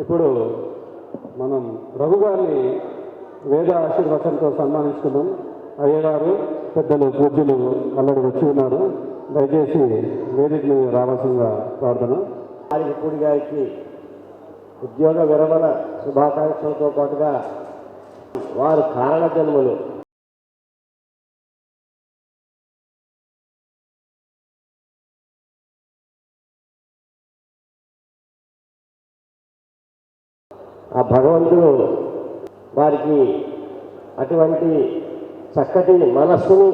ఇప్పుడు మనం రఘు గారిని వేద ఆశీర్వచనంతో సన్మానిస్తున్నాం అయ్యగారు పెద్దలు పూజ్యులు అల్లడి వచ్చి ఉన్నారు. దయచేసి వేదిక రావాల్సిందిగా ప్రార్థన. పూడి గారికి ఉద్యోగ విరమణ శుభాకాంక్షలతో పాటుగా వారు కారణ జన్మలు భగవంతుడు వారికి అటువంటి చక్కటి మనస్సుని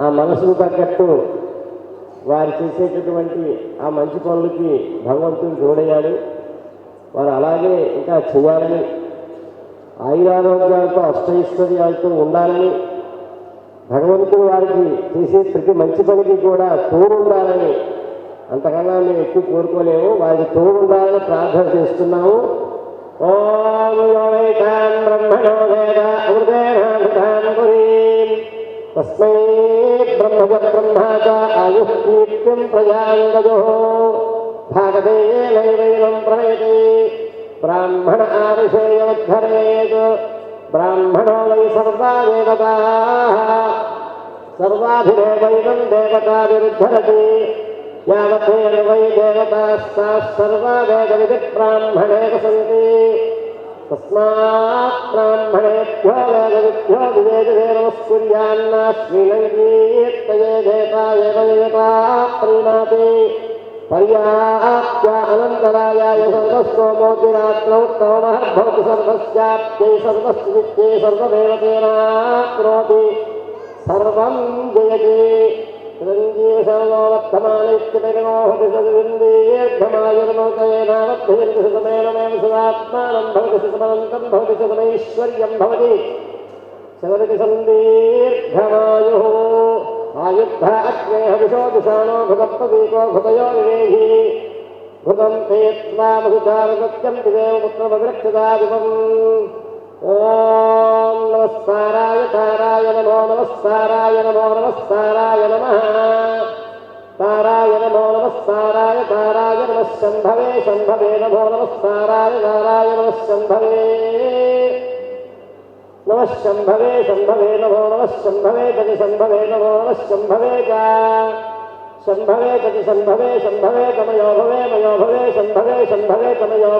ఆ మనసుకు తగ్గట్టు వారు చేసేటటువంటి ఆ మంచి పనులకి భగవంతుడు జోడయ్యాడు వారు అలాగే ఇంకా చేయాలని ఆయురారోగ్యాలతో అష్టైశ్వర్యాలతో ఉండాలని భగవంతుడు వారికి చేసే ప్రతి మంచి పనికి కూడా తోడుండాలని అంతకన్నా మేము ఎక్కువ కోరుకోలేము. వారికి తోడుండాలని ప్రార్థన చేస్తున్నాము. ఓం యోగైతాం బ్రహ్మణో వేద అమృతేనామృతాం పురీం తస్మై బ్రహ్మజ బ్రహ్మాచ ఆయుః కీర్తిం ప్రజాంగజో భాగదే నైవైవం ప్రణయతి. బ్రాహ్మణ ఆవిషేయోద్ధరేత్ బ్రాహ్మణో వై సర్వా దేవతాః సర్వాభిరేవైనం దేవతాభిరుద్ధరతి. యావత్తేన यावत्तेन वै देवतास्ताः सर्वा वेदविदिब्राह्मणेव सन्ति तस्मात् ब्राह्मणेभ्यो वेदविद्भ्यो विवेदिदेवस्कुर्यान्नाश्रीलङ्गीर्तये देवता एव देवता प्रीणाति पर्याप्त्या अनन्तरायाय सर्वस्वमोतिरात्रौ क्रमहर्भवति सर्वस्याप्त्यै सर्वस्य विद्ये सर्वदेवतेना करोति सर्वं जयति ధమాయుర్లోకేనావర్ధయంతి సుతమేనమేవ సదాత్మానం భవతి సుతమనంతం భవతి సుతమైశ్వర్యం భవతి సవతి సందీర్ఘమాయు ఆయుద్ధ అగ్నే హవిషో దిశాణో భుగప్పదీపో భుగయో ఓం నమస్సారాయ తారాయ నమో నమస్సారాయ నమో నమస్సారాయ నమ తారాయ నమో నమస్సారాయ తారాయ నమ శంభవే శంభవే నమో నమస్సారాయ తారాయ నమ శంభవే నమ శంభవే శంభవే నమో నమ శంభవే తది శంభవే నమో నమ శంభవే శంభవే తది శంభవే శంభవే తమయో భవే శంభవే శంభవే తమయో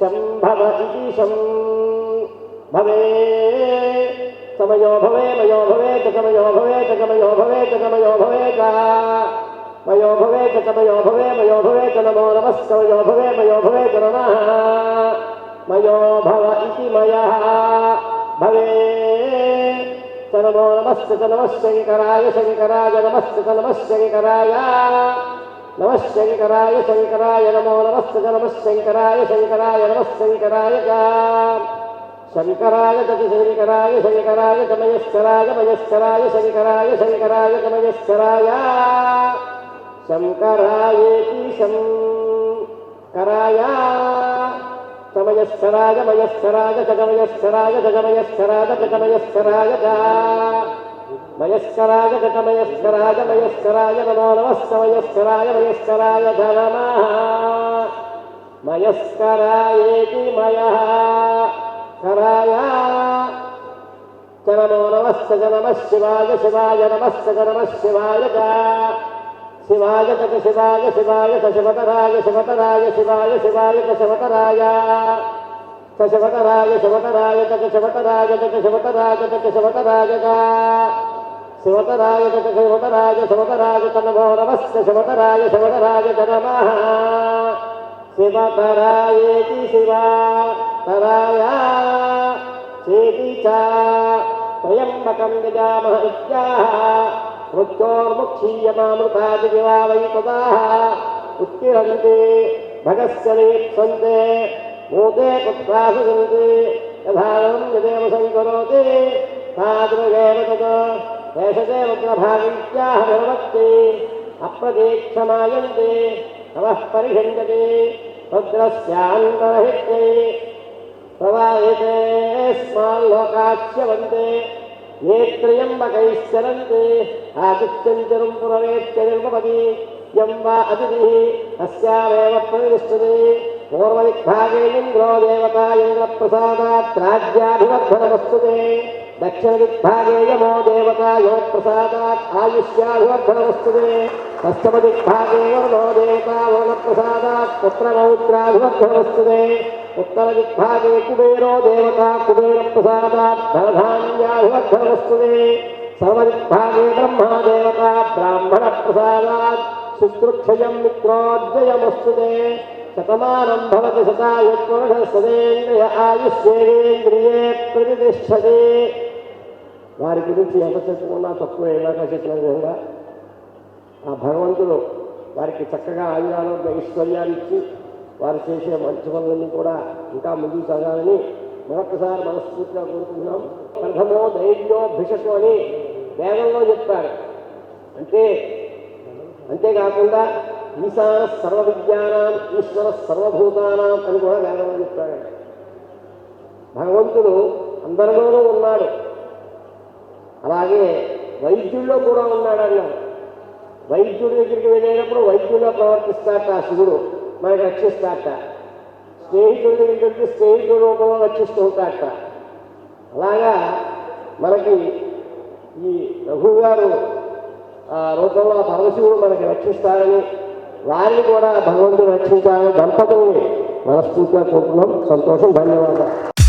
శంభవ ఇది శం భవే సమయో భవే మయో భవేత సమయో భవేత సమయో భవేత సమయో భవేత మయో భవేత సమయో భవే మయో భవేత నమో నమస్తమయో భవే మయో భవేత నమ మయో భవ ఇది మయ భవే నమో నమస్త నమస్కరాయ శంకరాయ నమస్త నమస్కరాయ నమశంకరాయ శంకరాయ నమో నమస్త నమశంకరాయ శంకరాయ నమశంకరాయ శంకరాయ గతి శంకరాయ శంకరాయ తమయశ్వరాయ మయశ్వరాయ శంకరాయ శంకరాయ తమయశ్వరాయ శంకరాయేతి శంకరాయ తమయశ్వరాయ మయశ్వరాయ జగమయశ్వరాయ జగమయశ్వరాయ జగమయశ్వరాయ మయస్కరాయ గతమయస్కరాయ మయస్కరాయ నమో నమస్తమయస్కరాయ మయస్కరాయ ధనమ మయస్కరాయేతి మయ కరాయ నమో నమస్త నమ శివాయ శివాయ నమస్త నమ శివాయ శివాయ చక శివాయ శివాయ శివతరాయ శివతరాయ శివాయ శివాయ శివతరాయ శివతరాయ శివతరాయ చక శివతరాయ చక శివతరాయ చక శివతరాయ नमः शिवाय शिवाय नमस्त च नमः शिवाय च शिवाय च शिवाय शिवाय च शिवतराय शिवतराय शिवाय शिवाय च शिवतराय च शिवतराय शिवतराय च शिवतराय च शिवतराय च शिवतराय च शिवतराय च शिवतराय शिवतराय च नमो नमस्य शिवतराय शिवतराय च नमः शिवतरायेति शिवा तराय चेति च त्र्यम्बकं यजामः इत्याह मृत्योर्मुक्षीयमामृतादिवा वै तदाः उत्तिरन्ति भगस्य वीप्सन्ते भूते पुत्रासु सन्ति यथानं यदेव सङ्करोति तादृगेव तत् దేశదే ఉగ్రభాగీత్యాహ భగవత్తే అప్రదీక్షమాయంతే నవః పరిషంజతే రుద్రస్యాంతరహిత్యై ప్రవాహితే స్మాల్లోకాచ్యవంతే నేత్రయంబకైశ్చరంతే ఆతిథ్యంచరం పురవేత్యనిర్మపది యం వా అతిథి తస్యామేవ ప్రతిష్టతే పూర్వదిగ్భాగే ఇంద్రో దేవతా ఇంద్రప్రసాదాత్ రాజ్యాభివర్ధనమస్తుతే దక్షిణదిగ్భాగే యమో దేవత యో ప్రసాదాత్ ఆయుష్యాభివర్ధనమస్తుతే పశ్చిమదిగ్భాగే వరుణో దేవత వరుణప్రసాదాత్ పుత్రమౌత్రాభివర్ధనమస్తుతే ఉత్తరదిగ్భాగే కుబేరో దేవత కుబేరప్రసాదాత్ ధనధాన్యాభివర్ధనమస్తుతే సర్వదిగ్భాగే బ్రహ్మా దేవత బ్రాహ్మణప్రసాదాత్ శుశ్రుక్షయం మిత్రోజ్జయమస్తుతే శతమానం భవతి శతాయుష్పురుషస్వదేంద్రియ ఆయుష్యేంద్రియే ప్రతిష్టతే వారి గురించి ఎంత చెప్పుకున్నా తక్కువ ఇలాగా చెప్పిన విధంగా ఆ భగవంతుడు వారికి చక్కగా ఆయుధాలు ఐశ్వర్యాలు ఇచ్చి వారు చేసే మంచి పనులన్నీ కూడా ఇంకా ముందుకు సాగాలని మరొకసారి మనస్ఫూర్తిగా కోరుకుంటున్నాం. ప్రథమో ధైర్యో భిషకు అని వేదంలో చెప్పారు. అంటే అంతేకాకుండా ఈశాన సర్వ విజ్ఞానం ఈశ్వర సర్వభూతానం అని కూడా వేదంలో చెప్పాడు భగవంతుడు అందరిలోనూ ఉన్నాడు. అలాగే వైద్యుల్లో కూడా ఉన్నాడు వైద్యుడి దగ్గరికి వెళ్ళేటప్పుడు వైద్యుల్లో ప్రవర్తిస్తాట ఆ శివుడు మనకి రక్షిస్తాట. స్నేహితుడి దగ్గరికి వెళ్తే స్నేహితుడి రూపంలో రక్షిస్తూ ఉంటాట. అలాగా మనకి ఈ రఘు గారు ఆ రూపంలో పరమశివుడు మనకి రక్షిస్తారని వారిని కూడా భగవంతుడు రక్షించాలని దంపతుల్ని మనస్ఫూర్తిగా కోరుకున్నాం. సంతోషం ధన్యవాదాలు.